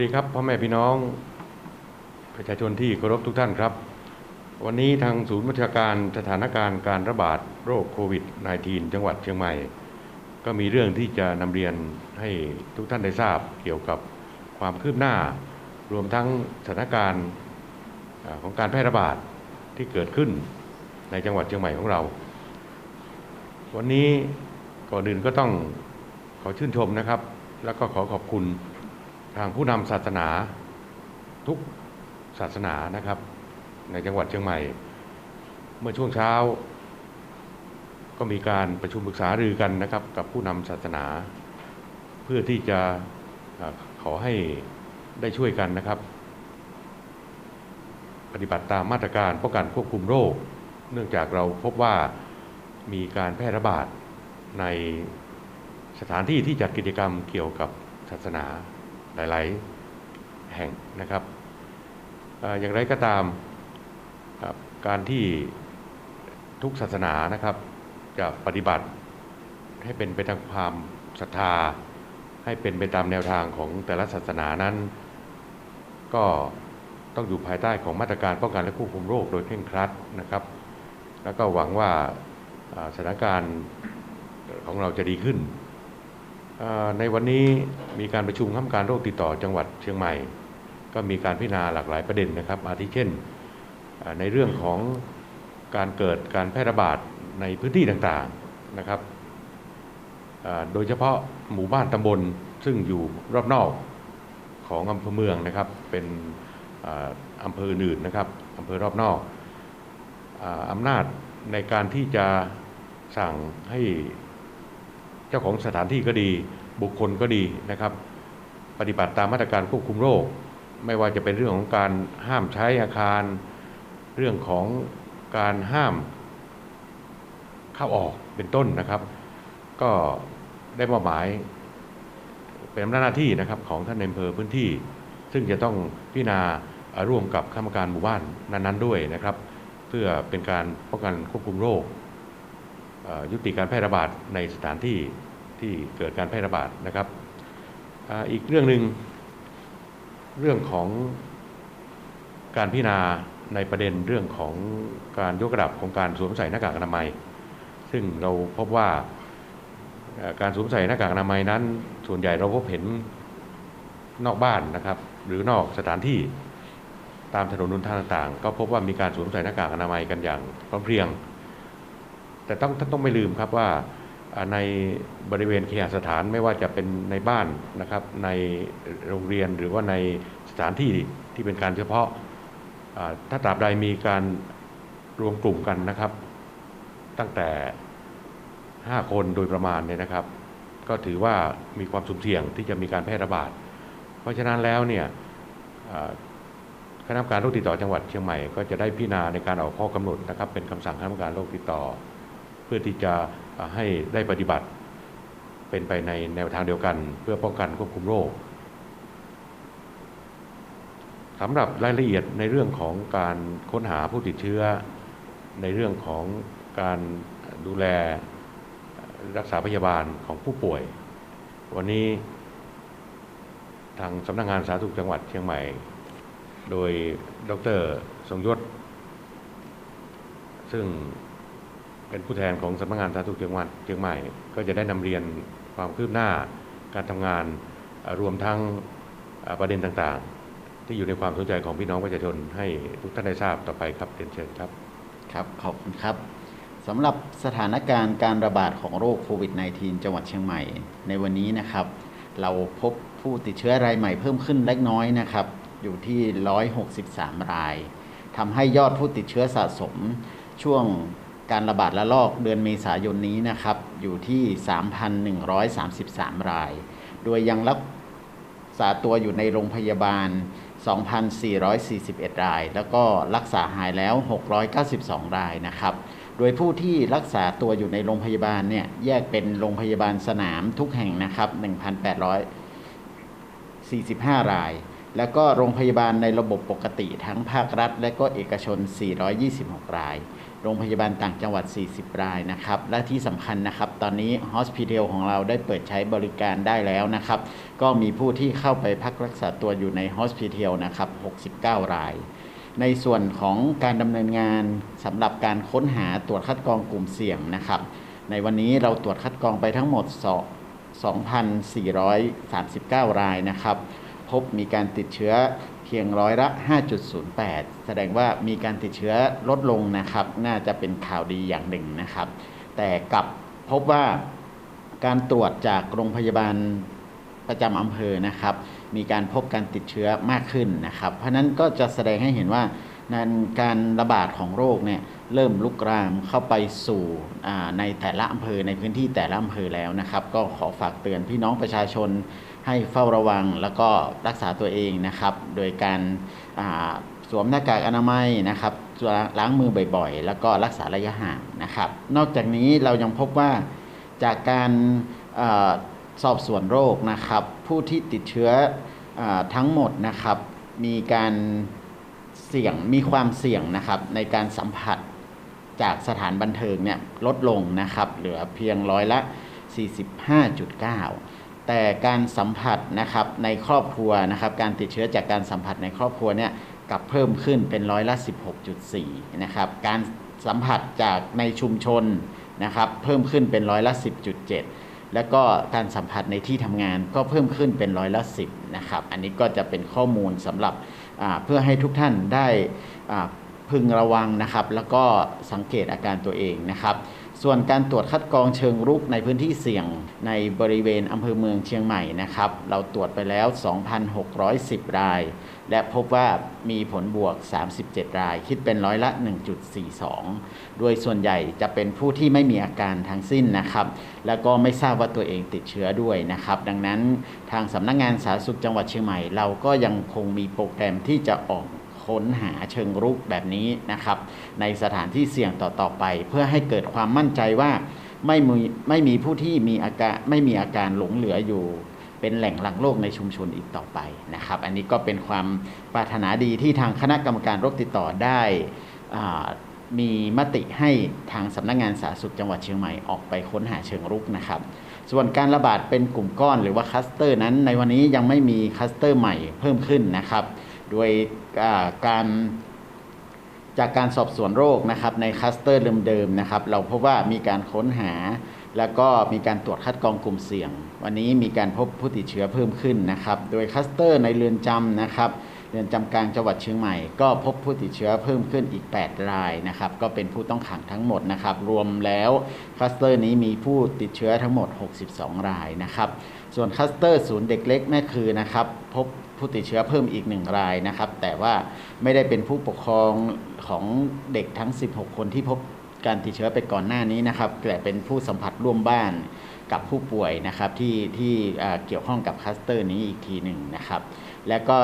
ดีครับพ่อแม่พี่น้องประชาชนที่เคารพทุกท่านครับ วันนี้ทางศูนย์บัชาการสถานการณ์การระบาดโรคโควิด -19 จังหวัดเชียงใหม่ ก็มีเรื่องที่จะนำเรียนให้ทุกท่านได้ทราบเกี่ยวกับความคืบหน้า รวมทั้งสถานการณ์ของการแพร่ระบาดที่เกิดขึ้นในจังหวัดเชียงใหม่ของเรา วันนี้ก่อนอื่นก็ต้องขอชื่นชมนะครับ แล้วก็ขอขอบคุณางผู้นำศาสนาทุกศาสนานะครับ ในจังหวัดเชียงใหม่ เมื่อช่วงเช้า ก็มีการประชุมปรึกษารือกันนะครับ กับผู้นำศาสนา เพื่อที่จะขอให้ได้ช่วยกันนะครับ ปฏิบัติตามมาตรการป้องกันควบคุมโรค เนื่องจากเราพบว่ามีการแพร่ระบาดในสถานที่ที่จัดกิจกรรมเกี่ยวกับศาสนา หลาย ๆ แห่งนะครับอย่างไรก็ตามการที่ทุกศาสนานะครับจะปฏิบัติให้เป็นไปตามความศรัทธา ให้เป็นไปตามแนวทางของแต่ละศาสนานั้น ก็ต้องอยู่ภายใต้ของมาตรการป้องกันและควบคุมโรคโดยเคร่งครัดนะครับ แล้วก็หวังว่าสถานการณ์ของเราจะดีขึ้น ในวันนี้มีการประชุมข้ามการโรคติดต่อจังหวัดเชียงใหม่ ก็มีการพิจารณาหลากหลายประเด็นนะครับ อาทิเช่นในเรื่องของการเกิดการแพร่ระบาดในพื้นที่ต่างๆนะครับโดยเฉพาะหมู่บ้านตำบลซึ่งอยู่รอบนอกของอำเภอเมืองนะครับ เป็นอำเภออื่นนะครับอำเภอรอบนอกออำนาจในการที่จะสั่งให้ เจ้าของสถานที่ก็ดี บุคคลก็ดีนะครับ ปฏิบัติตามมาตรการควบคุมโรค ไม่ว่าจะเป็นเรื่องของการห้ามใช้อาคาร เรื่องของการห้ามเข้าออกเป็นต้นนะครับ ก็ได้มอบหมายเป็นหน้าที่นะครับของท่านในอำเภอพื้นที่ ซึ่งจะต้องพิจารณาร่วมกับคณะกรรมการหมู่บ้านนั้นๆด้วยนะครับ เพื่อเป็นการป้องกันควบคุมโรค ยุติการแพร่ระบาดในสถานที่ที่เกิดการแพร่ระบาดนะครับออีกเรื่องหนึ่งเรื่องของการพิจารณาในประเด็นเรื่องของการยกระดับของการสวมใส่หน้ากากอนามัย ซึ่งเราพบว่าการสวมใส่หน้ากากอนามัยนั้น ส่วนใหญ่เราพบเห็นนอกบ้านนะครับ หรือนอกสถานที่ตามถนนหนทางต่างๆ ก็พบว่ามีการสวมใส่หน้ากากอนามัยกันอย่างพร้อมเพรียง แต่ต้องท่านต้องไม่ลืมครับว่าในบริเวณเคหสถานไม่ว่าจะเป็นในบ้านนะครับในโรงเรียนหรือว่าในสถานที่ที่เป็นการเฉพาะถ้าตราบใดมีการรวมกลุ่มกันนะครับ ตั้งแต่ 5 คนโดยประมาณเนี่ยนะครับ ก็ถือว่ามีความสุ่มเสี่ยงที่จะมีการแพร่ระบาด เพราะฉะนั้นแล้วเนี่ยคณะกรรมการโรคติดต่อจังหวัดเชียงใหม่ก็จะได้พิจารณาในการออกข้อกำหนดนะครับ เป็นคำสั่งคณะกรรมการโรคติดต่อ พื่อที่จะให้ได้ปฏิบัติ เป็นไปในแนวทางเดียวกัน เพื่อป้องกันควบคุมโรคสำหรับรายละเอียดในเรื่องของการค้นหาผู้ติดเชื้อ ในเรื่องของการดูแลรักษาพยาบาลของผู้ป่วย วันนี้ทางสำนักงานสาธารณสุขจังหวัดเชียงใหม่ โดยดร ทรงยศ ซึ่ง เป็นผู้แทนของสำนักงานสาธารณสุขจังหวัดเชียงใหม่ ก็จะได้นำเรียนความคืบหน้าการทำงานรวมทั้งประเด็นต่างๆ ที่อยู่ในความสนใจของพี่น้องประชาชนให้ทุกท่านได้ทราบต่อไปครับเรียนเชิญครับครับขอบคุณครับสำหรับสถานการณ์การระบาดของโรคโควิด -19 จังหวัดเชียงใหม่ ในวันนี้นะครับ เราพบผู้ติดเชื้อรายใหม่เพิ่มขึ้นเล็กน้อยนะครับ อยู่ที่ 163 รายทำให้ยอดผู้ติดเชื้อสะสมช่วง การระบาดระลอกเดือนเมษายนนี้นะครับ อยู่ที่ 3,133 ราย โดยยังรักษาตัวอยู่ในโรงพยาบาล 2,441 ราย แล้วก็รักษาหายแล้ว 692 รายนะครับ โดยผู้ที่รักษาตัวอยู่ในโรงพยาบาลเนี่ยแยกเป็นโรงพยาบาลสนามทุกแห่งนะครับ 1,845 รายแล้วก็โรงพยาบาลในระบบปกติทั้งภาครัฐ และก็เอกชน 426 ราย โรงพยาบาลต่างจังหวัด 40 รายนะครับ และที่สำคัญนะครับ ตอนนี้ฮอสพิทอลของเราได้เปิดใช้บริการได้แล้วนะครับ ก็มีผู้ที่เข้าไปพักรักษาตัวอยู่ในฮอสพิทอลนะครับ 69 ราย ในส่วนของการดำเนินงานสำหรับการค้นหาตรวจคัดกรองกลุ่มเสี่ยงนะครับ ในวันนี้เราตรวจคัดกรองไปทั้งหมด 2,439 รายนะครับ พบมีการติดเชื้อ พียงร้อยละ 5.08 แสดงว่ามีการติดเชื้อลดลงนะครับ น่าจะเป็นข่าวดีอย่างหนึ่งนะครับ แต่กลับพบว่าการตรวจจากโรงพยาบาลประจำอำเภอนะครับ มีการพบการติดเชื้อมากขึ้นนะครับ เพราะนั้นก็จะแสดงให้เห็นว่านานการระบาดของโรคเนี่ยเริ่มลุกรามเข้าไปสู่ในแต่ละอำเภอในพื้นที่แต่ละอำเภอแล้วนะครับ ก็ขอฝากเตือนพี่น้องประชาชน ให้เฝ้าระวังแล้วก็รักษาตัวเองนะครับ โดยการสวมหน้ากากอนามัยนะครับล้างมือบ่อยๆ แล้วก็รักษาระยะห่างนะครับ นอกจากนี้เรายังพบว่าจากการอสอบสวนโรคนะครับ ผู้ที่ติดเชื้ออทั้งหมดนะครับ มีการเสี่ยงมีความเสี่ยงนะครับในการสัมผัสจากสถานบันเทิงเนี่ยลดลงนะครับ เหลือเพียงร้อยละ 45.9 แต่การสัมผัสนะครับในครอบครัวนะครับการติดเชื้อจากการสัมผัสในครอบครัวเนี่ยกลับเพิ่มขึ้นเป็นร้อยละ 16.4 นะครับการสัมผัสจากในชุมชนนะครับเพิ่มขึ้นเป็นร้อยละ 10.7 แล้วก็การสัมผัสในที่ทำงานก็เพิ่มขึ้นเป็นร้อยละ 10นะครับอันนี้ก็จะเป็นข้อมูลสำหรับเพื่อให้ทุกท่านได้อ่า พึงระวังนะครับ แล้วก็สังเกตอาการตัวเองนะครับ ส่วนการตรวจคัดกรองเชิงรุกในพื้นที่เสี่ยงในบริเวณอำเภอเมืองเชียงใหม่นะครับ เราตรวจไปแล้ว 2,610 ราย และพบว่ามีผลบวก 37 ราย คิดเป็นร้อยละ 1.42 โดยส่วนใหญ่จะเป็นผู้ที่ไม่มีอาการทั้งสิ้นนะครับ แล้วก็ไม่ทราบว่าตัวเองติดเชื้อด้วยนะครับ ดังนั้นทางสำนักงงานสาธารณสุขจังหวัดเชียงใหม่ เราก็ยังคงมีโปรแกรมที่จะออก ค้นหาเชิงรุกแบบนี้นะครับ ในสถานที่เสี่ยงต่อๆไป เพื่อให้เกิดความมั่นใจว่าไม่มีไม่มีผู้ที่มีอาการไม่มีอาการหลงเหลืออยู่ เป็นแหล่งหลังโรคในชุมชนอีกต่อไปนะครับ อันนี้ก็เป็นความปรารถนาดีที่ทางคณะกรรมการโรคติดต่อได้มีมติให้ทางสำนักงานสาธารณสุขจังหวัดเชียงใหม่ออกไปค้นหาเชิงรุกนะครับ ส่วนการระบาดเป็นกลุ่มก้อนหรือว่าคัสเตอร์นั้นในวันนี้ยังไม่มีคัสเตอร์ใหม่เพิ่มขึ้นนะครับ โดยการจากการสอบสวนโรคนะครับในคลัสเตอร์เดิมๆนะครับเราพบว่ามีการค้นหา แล้วก็มีการตรวจคัดกรองกลุ่มเสี่ยง วันนี้มีการพบผู้ติดเชื้อเพิ่มขึ้นนะครับ โดยคลัสเตอร์ในเรือนจำนะครับ เรือนจำกลางจังหวัดเชียงใหม่ก็พบผู้ติดเชื้อเพิ่มขึ้นอีก 8 รายนะครับก็เป็นผู้ต้องขังทั้งหมดนะครับรวมแล้วคลัสเตอร์นี้มีผู้ติดเชื้อทั้งหมด 62 รายนะครับส่วนคลัสเตอร์ศูนย์เด็กเล็กแม่คือนะครับพบผู้ติดเชื้อเพิ่มอีกหนึ่งรายนะครับแต่ว่าไม่ได้เป็นผู้ปกครองของเด็กทั้ง 16 คนที่พบการติดเชื้อไปก่อนหน้านี้นะครับแต่เป็นผู้สัมผัสร่วมบ้านกับผู้ป่วยนะครับที่ที่เกี่ยวข้องกับคลัสเตอร์นี้อีกทีหนึ่งนะครับ แล้วก็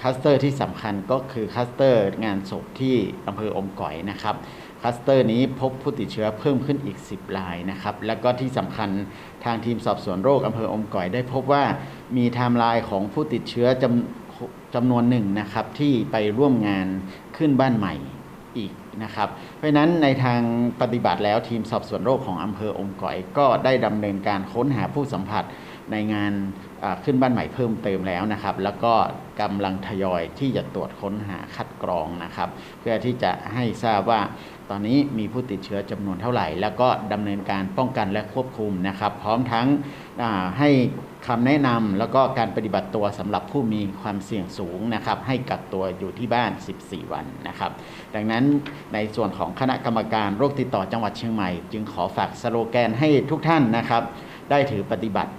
คัสเตอร์ที่สำคัญก็คือคัสเตอร์งานศพที่อำเภออมก๋อยนะครับคัสเตอร์นี้พบผู้ติดเชื้อเพิ่มขึ้นอีก 10รายนะครับแล้วก็ที่สำคัญทางทีมสอบสวนโรคอำเภออมก๋อยได้พบว่ามีไทม์ไลน์ของผู้ติดเชื้อจำจำนวนหนึ่งนะครับที่ไปร่วมงานขึ้นบ้านใหม่อีกนะครับ เพราะฉะนั้นในทางปฏิบัติแล้วทีมสอบสวนโรคของอำเภออมก๋อย ก็ได้ดำเนินการค้นหาผู้สัมผัส ในงานขึ้นบ้านใหม่เพิ่มเติมแล้วนะครับ แล้วก็กำลังทยอยที่จะตรวจค้นหาคัดกรองนะครับ เพื่อที่จะให้ทราบว่าตอนนี้มีผู้ติดเชื้อจำนวนเท่าไหร่ แล้วก็ดำเนินการป้องกันและควบคุมนะครับ พร้อมทั้งให้คำแนะนำแล้วก็การปฏิบัติตัวสำหรับผู้มีความเสี่ยงสูงนะครับ ให้กักตัวอยู่ที่บ้าน 14 วันนะครับ ดังนั้นในส่วนของคณะกรรมการโรคติดต่อจังหวัดเชียงใหม่ จึงขอฝากสโลแกนให้ทุกท่านนะครับ ได้ถือปฏิบัติ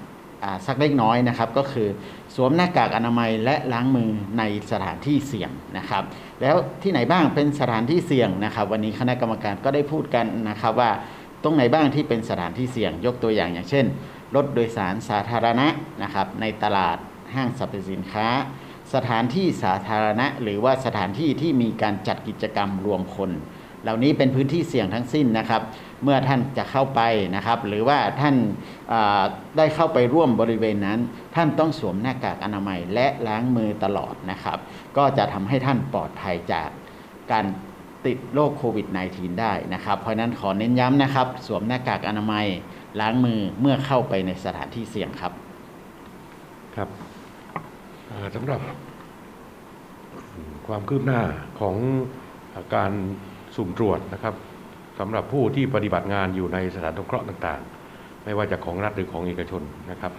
สักเล็กน้อยนะครับก็คือสวมหน้ากากอนามัยและล้างมือในสถานที่เสี่ยงนะครับ แล้วที่ไหนบ้างเป็นสถานที่เสี่ยงนะครับ วันนี้คณะกรรมการก็ได้พูดกันนะครับว่าตรงไหนบ้างที่เป็นสถานที่เสี่ยงยกตัวอย่างอย่างเช่นรถโดยสารสาธารณะนะครับในตลาดห้างสรรพสินค้า สถานที่สาธารณะ หรือว่าสถานที่ที่มีการจัดกิจกรรมรวมคน เหล่านี้เป็นพื้นที่เสี่ยงทั้งสิ้นนะครับ เมื่อท่านจะเข้าไปนะครับ หรือว่าท่านาได้เข้าไปร่วมบริเวณนั้น ท่านต้องสวมหน้ากากอนามัยและล้างมือตลอดนะครับ ก็จะทำให้ท่านปลอดภัยจากการติดโรคโควิด -19 ได้นะครับ เพราะนั้นขอเน้นย้ำนะครับ สวมหน้ากากอนามัยล้างมือเมื่อเข้าไปในสถานที่เสี่ยงครับ ครับสำหรับความคืบหน้าของอาการสุ่มตรวจนะครับ สำหรับผู้ที่ปฏิบัติงานอยู่ในสถานสงเคราะห์ต่างๆ ไม่ว่าจะของรัฐหรือของเอกชนนะครับ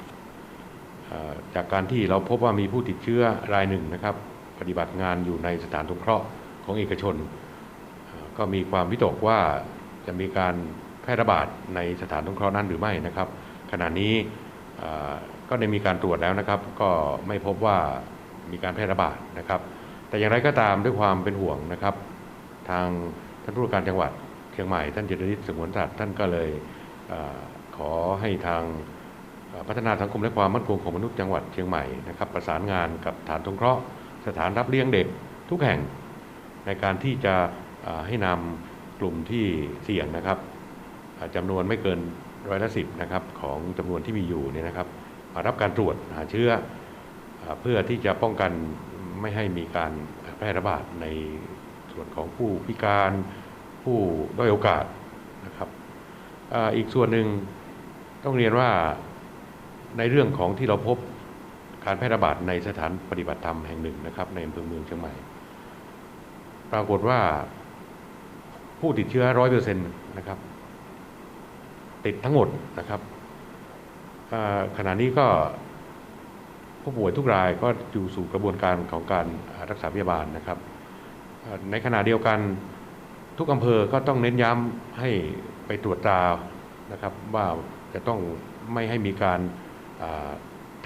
จากการที่เราพบว่ามีผู้ติดเชื้อรายหนึ่งนะครับ ปฏิบัติงานอยู่ในสถานสงเคราะห์ของเอกชน ก็มีความวิตกว่าจะมีการแพร่ระบาดในสถานสงเคราะห์นั้นหรือไม่นะครับ ขณะนี้ก็ได้มีการตรวจแล้วนะครับ ก็ไม่พบว่ามีการแพร่ระบาดนะครับ แต่อย่างไรก็ตามด้วยความเป็นห่วงนะครับ ทางท่านผู้การจังหวัด ชียงใหม่ท่านเจริญสงวนสัตว์ท่านก็เลยอขอให้ทางพัฒนาสังคมและความมั่นคงของมนุษย์จังหวัดเชียงใหม่นะครับประสานงานกับฐานสงเคราะห์สถานรับเลี้ยงเด็กทุกแห่งในการที่จะให้นำกลุ่มที่เสี่ยงนะครับอ่าจำนวนไม่เกินร้อยละสิบนะครับของจำนวนที่มีอยู่เนี่ยนะครับมารับการตรวจหาเชื้ออเพื่อที่จะป้องกันไม่ให้มีการแพร่ระบาดในส่วนของผู้พิการ ผู้ด้อยโอกาสนะครับอีกส่วนหนึ่งต้องเรียนว่าในเรื่องของที่เราพบการแพร่ระบาดในสถานปฏิบัติธรรมแห่งหนึ่งนะครับ ในอำเภอเมืองเชียงใหม่ ปรากฏว่าผู้ติดเชื้อร้อยเปอร์เซ็นต์นะครับ ติดทั้งหมดนะครับขณะนี้ก็ผู้ป่วยทุกรายก็อยู่สู่กระบวนการของการรักษาพยาบาลนะครับ ในขณะเดียวกัน ทุกอำเภอก็ต้องเน้นย้ำให้ไปตรวจตรานะครับว่าจะต้องไม่ให้มีการ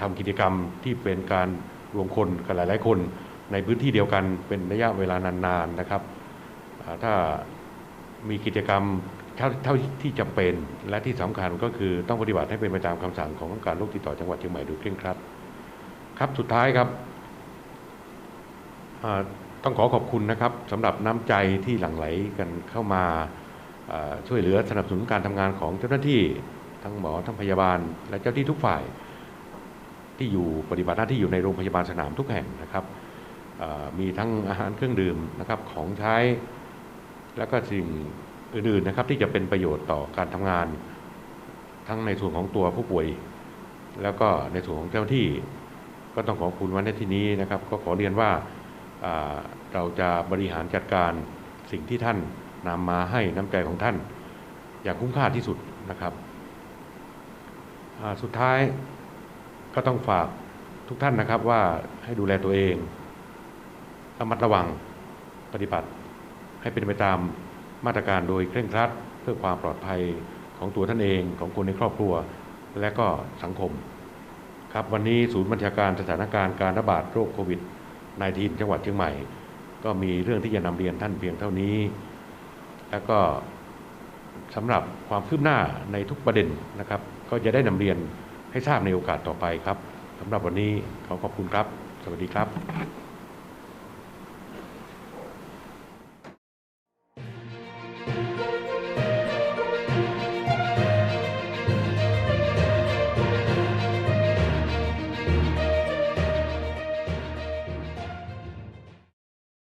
ทำกิจกรรมที่เป็นการรวมคนกันหลาย ๆ คนในพื้นที่เดียวกันเป็นระยะเวลานานๆนะครับถ้ามีกิจกรรมเท่าที่จำเป็นและที่สำคัญก็คือต้องปฏิบัติให้เป็นไปตามคำสั่งของการโรคติดต่อจังหวัดเชียงใหม่โดยเคร่งครัดครับสุดท้ายครับ ต้องขอขอบคุณนะครับสำหรับน้ำใจที่หลั่งไหลกันเข้ามาช่วยเหลือสนับสนุนการทำงานของเจ้าหน้าที่ทั้งหมอทั้งพยาบาล และเจ้าที่ทุกฝ่าย ที่อยู่ปฏิบัติหน้าที่อยู่ในโรงพยาบาลสนามทุกแห่งนะครับมีทั้งอาหารเครื่องดื่มนะครับของใช้ แล้วก็สิ่งอื่นๆนะครับที่จะเป็นประโยชน์ต่อการทำงาน ทั้งในส่วนของตัวผู้ป่วย แล้วก็ในส่วนของเจ้าที่ ก็ต้องขอบคุณวันในที่นี้นะครับ ก็ขอเรียนว่า เราจะบริหารจัดการสิ่งที่ท่านนำมาให้น้ำใจของท่าน อย่างคุ้มค่าที่สุดนะครับสุดท้ายก็ต้องฝากทุกท่านนะครับว่าให้ดูแลตัวเองระมัดระวังปฏิบัติ ให้เป็นไปตามมาตรการโดยเคร่งครัด เพื่อความปลอดภัยของตัวท่านเองของคนในครอบครัว และก็สังคม ครับวันนี้ศูนย์บัญชาการสถานการณ์การระบาดโรคโควิด นายทินจังหวัดเชียงใหม่ ก็มีเรื่องที่จะนำเรียนท่านเพียงเท่านี้ แล้วก็สำหรับความคืบหน้าในทุกประเด็นนะครับ ก็จะได้นำเรียนให้ทราบในโอกาสต่อไปครับสำหรับวันนี้ขอขอบคุณครับ สวัสดีครับ